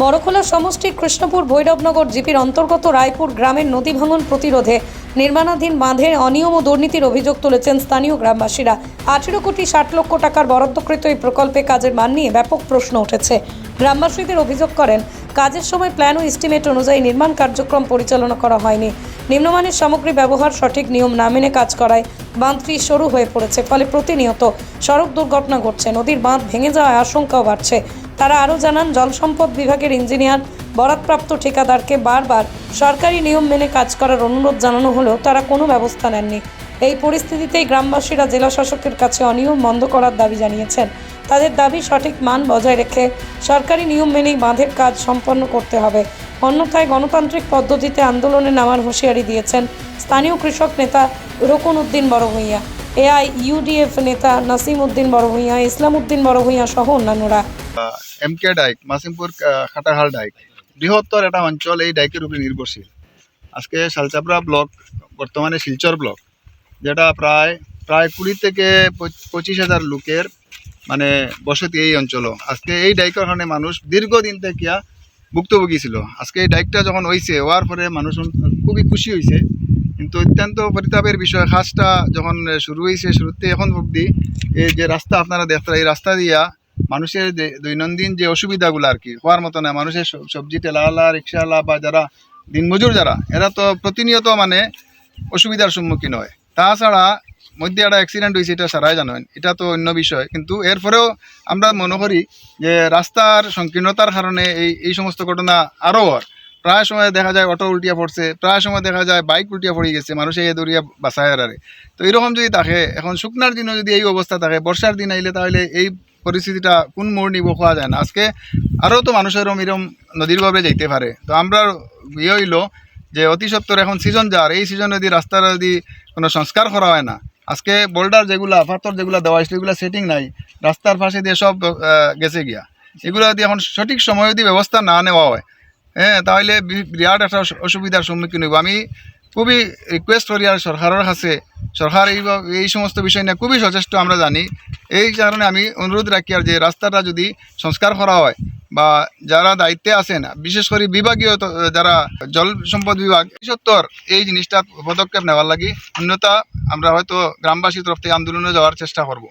বড়খোলা সমষ্টির কৃষ্ণপুর ভৈরবনগর জিপির অন্তর্গত রায়পুর গ্রামের নদী ভাঙন প্রতিরোধে নির্মাণাধীন বাঁধে অনিয়ম ও দুর্নীতির অভিযোগ তুলেছেন স্থানীয় গ্রামবাসীরা। আঠেরো কোটি ষাট লক্ষ টাকার বরাদ্দকৃত এই প্রকল্পে কাজের মান নিয়ে ব্যাপক প্রশ্ন উঠেছে। গ্রামবাসীদের অভিযোগ করেন, কাজের সময় প্ল্যান ও এস্টিমেট অনুযায়ী নির্মাণ কার্যক্রম পরিচালনা করা হয়নি। নিম্নমানের সামগ্রী ব্যবহার সঠিক নিয়ম না মেনে কাজ করায় বাঁধটি সরু হয়ে পড়েছে, ফলে প্রতিনিয়ত সড়ক দুর্ঘটনা ঘটছে, নদীর বাঁধ ভেঙে যাওয়ার আশঙ্কাও বাড়ছে। তারা আরও জানান জল সম্পদ বিভাগের ইঞ্জিনিয়ার বরাদপ্রাপ্ত ঠিকাদারকে বারবার সরকারি নিয়ম মেনে কাজ করার অনুরোধ জানানো হলেও তারা কোনো ব্যবস্থা নেননি। এই পরিস্থিতিতেই গ্রামবাসীরা জেলা শাসকের কাছে অনিয়ম বন্ধ করার দাবি জানিয়েছেন। তাদের দাবি, সঠিক মান বজায় রেখে সরকারি নিয়ম মেনেই বাঁধের কাজ সম্পন্ন করতে হবে। অন্যথায় গণতান্ত্রিক পদ্ধতিতে আন্দোলনে নামার হুঁশিয়ারি দিয়েছেন স্থানীয় কৃষক নেতা রকুন উদ্দিন বড়ভূঁইয়া, এআই, ইউডিএফ নেতা নাসিম উদ্দিন বড়ভূঁইয়া, ইসলাম উদ্দিন বড়ভূঁইয়া সহ অন্যান্যরা। M K dyke Masimpur Khatahal dyke বৃহত্তর একটা অঞ্চল, এই ডাইকের উপরে নির্ভরশীল। আজকে শালচাপড়া ব্লক বর্তমানে শিলচর ব্লক যেটা প্রায় প্রায় কুড়ি থেকে পঁচিশ হাজার লোকের মানে বসতি এই অঞ্চল আজকে এই ডাইকের কারণে মানুষ দীর্ঘদিন থেকে ভুক্তভোগী ছিল। আজকে এই ডাইকটা যখন হয়েছে হওয়ার পরে মানুষ খুবই খুশি হয়েছে কিন্তু অত্যন্ত পরিতাপের বিষয় কাজটা যখন শুরু হয়েছে শুরুতে এখন অবধি, এই যে রাস্তা আপনারা দেখতে এই রাস্তা দিয়া মানুষের যে দৈনন্দিন যে অসুবিধাগুলো আর কি, হওয়ার মতো না। মানুষের সব- সবজি টেলাওয়ালা রিক্সাওয়ালা বা যারা দিনমজুর যারা, এরা তো প্রতিনিয়ত মানে অসুবিধার সম্মুখীন হয়। তাছাড়া মধ্যে একটা অ্যাক্সিডেন্ট হয়েছে, এটা সারাই জানেন। এটা তো অন্য বিষয়। কিন্তু এরপরেও আমরা মনে করি যে রাস্তার সংকীর্ণতার কারণে এই এই সমস্ত ঘটনা আরও হয়। প্রায় সময় দেখা যায় অটো উল্টিয়া পড়ছে, প্রায় সময় দেখা যায় বাইক উল্টিয়া পড়ে গেছে, মানুষে এ দৌড়িয়া বাসায় আরে তো এরকম যদি থাকে, এখন শুকনার দিনও যদি এই অবস্থা থাকে, বর্ষার দিন আইলে তাহলে এই পরিস্থিতিটা কোন মোড় নিব খোয়া যায় না। আজকে আরও তো মানুষের এরম নদীর ভাবে যাইতে পারে। তো আমরা ইয়ে হইল যে অতি সত্তর এখন সিজন যার, এই সিজনে যদি রাস্তার যদি কোনো সংস্কার করা হয় না, আজকে বোল্ডার যেগুলা, পাথর যেগুলা দেওয়া হয়েছিল এগুলো সেটিং নাই, রাস্তার পাশে দিয়ে সব গেছে গিয়া। এগুলো যদি এখন সঠিক সময় যদি ব্যবস্থা না নেওয়া হয় হ্যাঁ তাহলে বিরাট একটা অসুবিধার সম্মুখীন হইব। আমি খুবই রিকোয়েস্ট করি আর সরকারের কাছে, সরকার এই এই সমস্ত বিষয় নিয়ে খুবই সচেষ্ট আমরা জানি। এই কারণে আমি অনুরোধ রাখি আর যে রাস্তাটা যদি সংস্কার করা হয় বা যারা দায়িত্বে আছেন, বিশেষ করে বিভাগীয় যারা জল সম্পদ বিভাগ, সত্তর, এই জিনিসটা পদক্ষেপ নেওয়ার লাগে অন্যতা আমরা হয়তো গ্রামবাসীর তরফ থেকে আন্দোলনে যাওয়ার চেষ্টা করব।